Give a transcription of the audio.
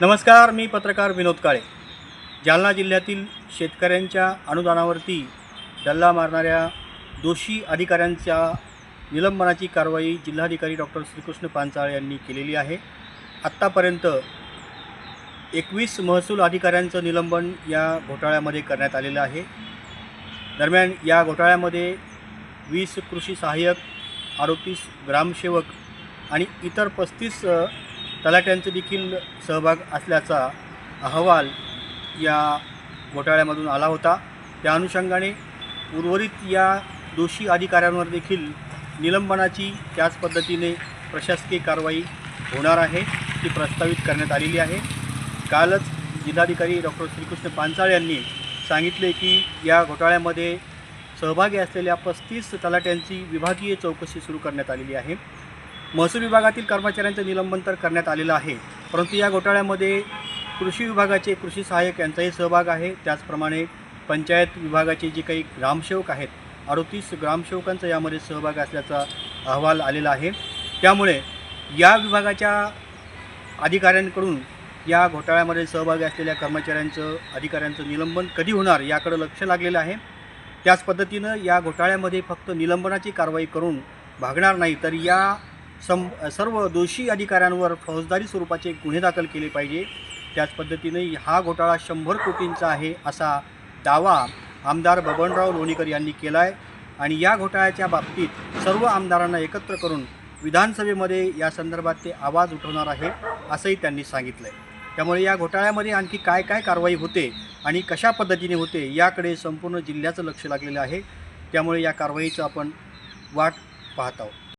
नमस्कार मी पत्रकार विनोद काळे. जालना जिल्ह्यातील शेतकऱ्यांच्या अनुदानावरती डल्ला मारणाऱ्या दोषी अधिकाऱ्यांच्या निलंबनाची कारवाई जिल्हाधिकारी डॉक्टर श्रीकृष्ण पांचाळ यांनी केलेली आहे. आत्तापर्यंत एकवीस महसूल अधिकाऱ्यांचं निलंबन या घोटाळ्यामध्ये करण्यात आलेलं आहे. दरम्यान या घोटाळ्यामध्ये वीस कृषी सहाय्यक अडोतीस ग्रामसेवक आणि इतर पस्तीस तलाट्यांचे देखील सहभाग असल्याचा अहवाल या घोटाळ्यामधून आला होता. त्या अनुषंगाने उर्वरित या दोषी अधिकाऱ्यांवर देखील निलंबनाची त्याच पद्धतीने प्रशासकीय कारवाई होणार आहे ती प्रस्तावित करण्यात आलेली आहे. कालच जिल्हाधिकारी डॉक्टर श्रीकृष्ण पांचाळ यांनी सांगितले की या घोटाळ्यामध्ये सहभागी असलेल्या पस्तीस तलाट्यांची विभागीय चौकशी सुरू करण्यात आलेली आहे. महसूल विभागातील कर्मचाऱ्यांचं निलंबन तर करण्यात आलेलं आहे. परंतु या घोटाळ्यामध्ये कृषी विभागाचे कृषी सहाय्यक यांचाही सहभाग आहे. त्याचप्रमाणे पंचायत विभागाचे जे काही ग्रामसेवक आहेत अडतीस ग्रामसेवकांचा यामध्ये सहभाग असल्याचा अहवाल आलेला आहे. त्यामुळे या विभागाच्या अधिकाऱ्यांकडून या घोटाळ्यामध्ये सहभागी असलेल्या कर्मचाऱ्यांचं अधिकाऱ्यांचं निलंबन कधी होणार याकडं लक्ष लागलेलं आहे. त्याच पद्धतीनं या घोटाळ्यामध्ये फक्त निलंबनाची कारवाई करून भागणार नाही तर या सम सर्व दोषी अधिकाऱ्यांवर फौजदारी स्वरूपाचे गुन्हे दाखल केले पाहिजे. त्याच पद्धतीने हा घोटाळा शंभर कोटींचा आहे असा दावा आमदार बबनराव लोणीकर यांनी केला आहे आणि या घोटाळ्याच्या बाबतीत सर्व आमदारांना एकत्र करून विधानसभेमध्ये या संदर्भात ते आवाज उठवणार आहे असंही त्यांनी सांगितलं आहे त्यामुळे या घोटाळ्यामध्ये आणखी काय काय कारवाई होते आणि कशा पद्धतीने होते याकडे संपूर्ण जिल्ह्याचं लक्ष लागलेलं आहे. त्यामुळे या कारवाईचं आपण वाट पाहत आहोत.